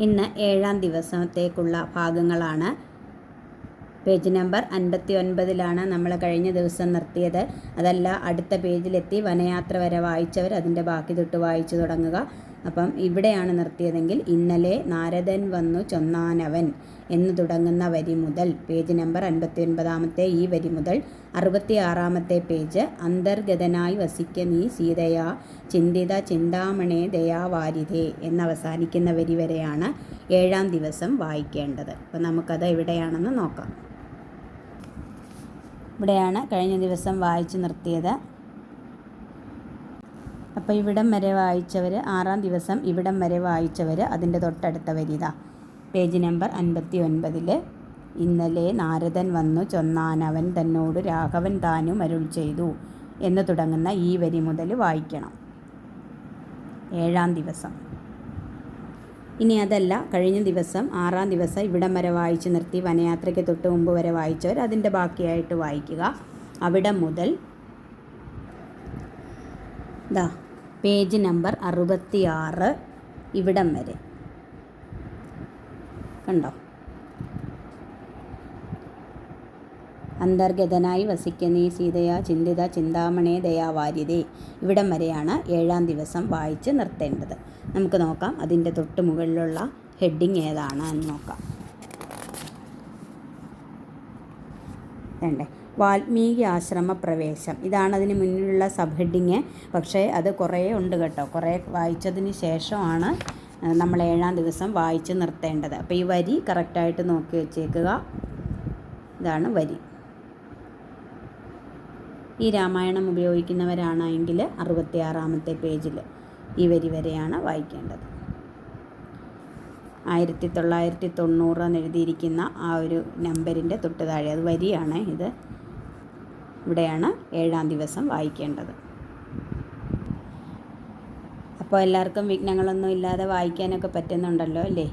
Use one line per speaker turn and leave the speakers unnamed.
ഇന്ന് ഏഴാം ദിവസത്തേക്കുള്ള ഭാഗങ്ങളാണ് പേജ് നമ്പർ അൻപത്തി ഒൻപതിലാണ് നമ്മൾ കഴിഞ്ഞ ദിവസം നിർത്തിയത്. അതല്ല അടുത്ത പേജിലെത്തി വനയാത്ര വരെ വായിച്ചവർ അതിന്റെ ബാക്കി തൊട്ട് വായിച്ചു തുടങ്ങുക. അപ്പം ഇവിടെയാണ് നിർത്തിയതെങ്കിൽ ഇന്നലെ നാരദൻ വന്നു ചൊന്നാനവൻ എന്ന് തുടങ്ങുന്ന വരി മുതൽ പേജ് നമ്പർ അൻപത്തി ഒൻപതാമത്തെ ഈ വരി മുതൽ അറുപത്തി ആറാമത്തെ പേജ് അന്തർഗതനായി വസിക്ക നീ സീതയാ ചിന്തിത ചിന്താമണേ എന്ന് എന്നവസാനിക്കുന്ന വരി വരെയാണ് ഏഴാം ദിവസം വായിക്കേണ്ടത്. അപ്പോൾ നമുക്കത് എവിടെയാണെന്ന് നോക്കാം. ഇവിടെയാണ് കഴിഞ്ഞ ദിവസം വായിച്ചു നിർത്തിയത്. അപ്പോൾ ഇവിടം വരെ വായിച്ചവർ ആറാം ദിവസം ഇവിടം വരെ വായിച്ചവർ അതിന്റെ തൊട്ടടുത്ത വരിത പേജ് നമ്പർ അൻപത്തി ഒൻപതിൽ ഇന്നലെ നാരദൻ വന്നു ചൊന്നാനവൻ തന്നോട് രാഘവൻ താനും അരുൾ ചെയ്തു എന്ന് തുടങ്ങുന്ന ഈ വരി മുതൽ വായിക്കണം. ഏഴാം ദിവസം. ഇനി അതല്ല കഴിഞ്ഞ ദിവസം ആറാം ദിവസം ഇവിടം വരെ വായിച്ചു നിർത്തി വനയാത്രയ്ക്ക് തൊട്ട് മുമ്പ് വരെ വായിച്ചവർ അതിന്റെ ബാക്കിയായിട്ട് വായിക്കുക. അവിടെ മുതൽ ദാ പേജ് നമ്പർ അറുപത്തിയാറ് ഇവിടം വരെ. കണ്ടോ? അന്തർഗതനായി വസിക്കുന്ന ഈ സീതയ ചിന്തിത ചിന്താമണേ ദയാവാര്യതേ ഇവിടം വരെയാണ് ഏഴാം ദിവസം വായിച്ച് നിർത്തേണ്ടത്. നമുക്ക് നോക്കാം അതിന്റെ തൊട്ട് മുകളിലുള്ള ഹെഡിങ് ഏതാണ് എന്ന് നോക്കാം. വേണ്ടേ വാൽമീകി ആശ്രമ പ്രവേശം. ഇതാണ് അതിന് മുന്നിലുള്ള സബ് ഹെഡിങ് പക്ഷേ അത് കുറേ ഉണ്ട് കേട്ടോ. കുറേ വായിച്ചതിന് ശേഷമാണ് നമ്മൾ ഏഴാം ദിവസം വായിച്ച് നിർത്തേണ്ടത്. അപ്പോൾ ഈ വരി കറക്റ്റായിട്ട് നോക്കി വെച്ചേക്കുക. ഇതാണ് വരി. ഈ രാമായണം ഉപയോഗിക്കുന്നവരാണെങ്കിൽ അറുപത്തിയാറാമത്തെ പേജിൽ ഈ വരി വരെയാണ് വായിക്കേണ്ടത്. ആയിരത്തി തൊള്ളായിരത്തി തൊണ്ണൂറ് എന്ന് എഴുതിയിരിക്കുന്ന ആ ഒരു നമ്പറിന്റെ തൊട്ട് താഴെ അത് വരിയാണ് ഇത്. ഇവിടെയാണ് ഏഴാം ദിവസം വായിക്കേണ്ടത്. അപ്പോൾ എല്ലാവർക്കും വിഘ്നങ്ങളൊന്നും ഇല്ലാതെ വായിക്കാനൊക്കെ പറ്റുന്നുണ്ടല്ലോ അല്ലേ?